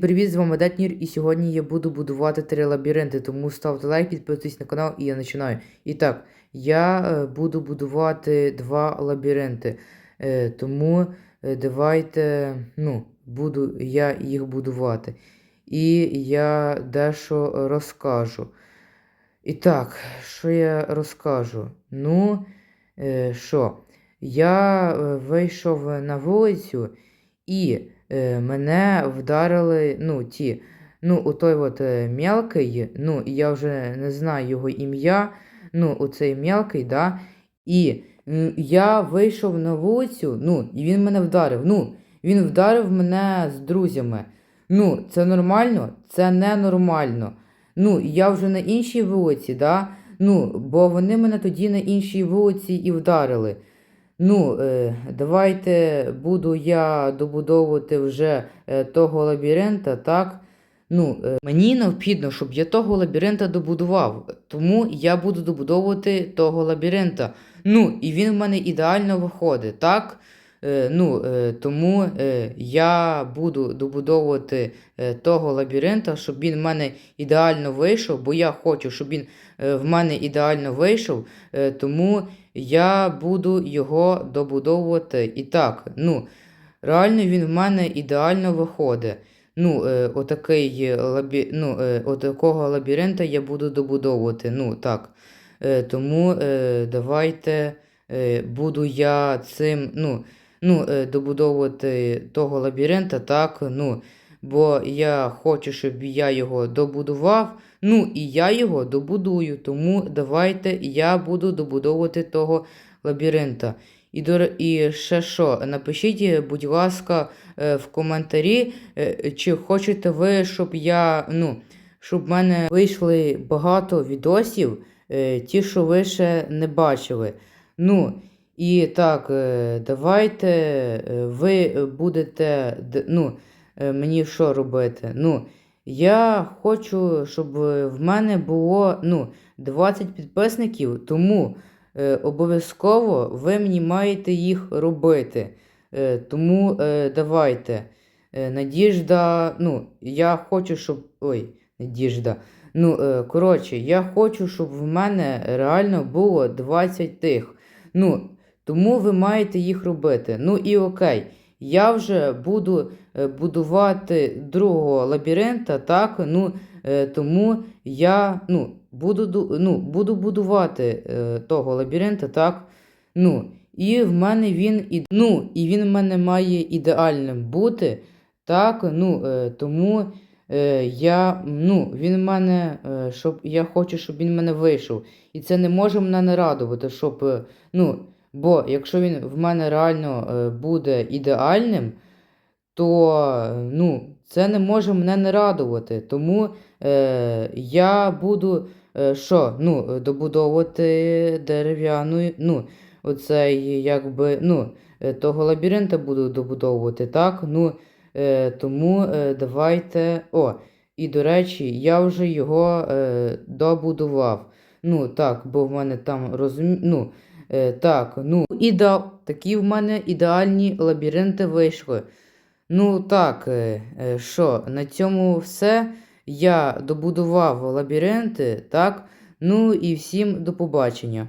Привіт, з вами Детнір, і сьогодні я буду будувати три лабіринти, тому ставте лайк, підписуйтесь на канал і я починаю. І так, я е, буду будувати два лабіринти, е, тому е, давайте, ну, буду я їх будувати. І я дещо розкажу. І так, що я розкажу? Ну, що? Я вийшов на вулицю і мене вдарили, ну, ті, ну, отой от е, мелкий, ну, я вже не знаю його ім'я, ну, оцей мелкий, да, і я вийшов на вулицю, ну, і він мене вдарив, ну, він вдарив мене з друзями. Ну, це нормально? Це ненормально. Ну, я вже на іншій вулиці, да, ну, бо вони мене тоді на іншій вулиці і вдарили. Ну, е, давайте буду я добудовувати вже е, того лабіринта, так? Ну, е, мені необхідно, щоб я того лабіринта добудував. Тому я буду добудовувати того лабіринта. Ну, і він в мене ідеально виходить, так? Е, ну, е, тому е, я буду добудовувати того лабіринта, щоб він в мене ідеально вийшов, бо я хочу, щоб він в мене ідеально вийшов. Тому я буду його добудовувати. І так, ну, реально він в мене ідеально виходить. Ну, отакий ну, отакого лабіринта я буду добудовувати. Ну, так. Тому давайте буду я цим, ну, ну, е, добудовувати того лабіринта, так, ну, бо я хочу, щоб я його добудував. Ну, і я його добудую, тому давайте я буду добудовувати того лабіринта. І, до... і ще що, напишіть, будь ласка, е, в коментарі, е, чи хочете ви, щоб я, ну, щоб в мене вийшли багато відосів, ті, що ви ще не бачили. Ну, і так, е, давайте е, ви будете, ну, е, мені що робити? Ну, я хочу, щоб е, в мене було ну, 20 підписників, тому е, обов'язково ви мені маєте їх робити. Е, тому е, давайте. Е, Надіжда, ну, я хочу, щоб. Ой, Надіжда. Ну, е, коротше, я хочу, щоб в мене реально було 20 тих. Ну, тому ви маєте їх робити. Ну і окей. Я вже буду е, будувати другого лабіринта, так? Ну, е, тому я ну, буду, ну, буду будувати е, того лабіринта, так? Ну, і в мене він ну, і він в мене має ідеальним бути. Так, ну, тому я, ну, він в мене, щоб, я хочу, щоб він в мене вийшов. І це не може мене не радувати, щоб, ну, бо якщо він в мене реально е, буде ідеальним, то ну, це не може мене не радувати. Тому е, я буду е, що, ну, добудовувати дерев'яну, ну, оцей, якби, ну, е, того лабіринта буду добудовувати, так? Ну, е, тому е, давайте. О, і до речі, я вже його е, добудував. Ну, так, бо в мене там розумі... ну, так, ну, іда... такі в мене ідеальні лабіринти вийшли. Ну так, е, е, що, на цьому все. Я добудував лабіринти, так? Ну і всім до побачення.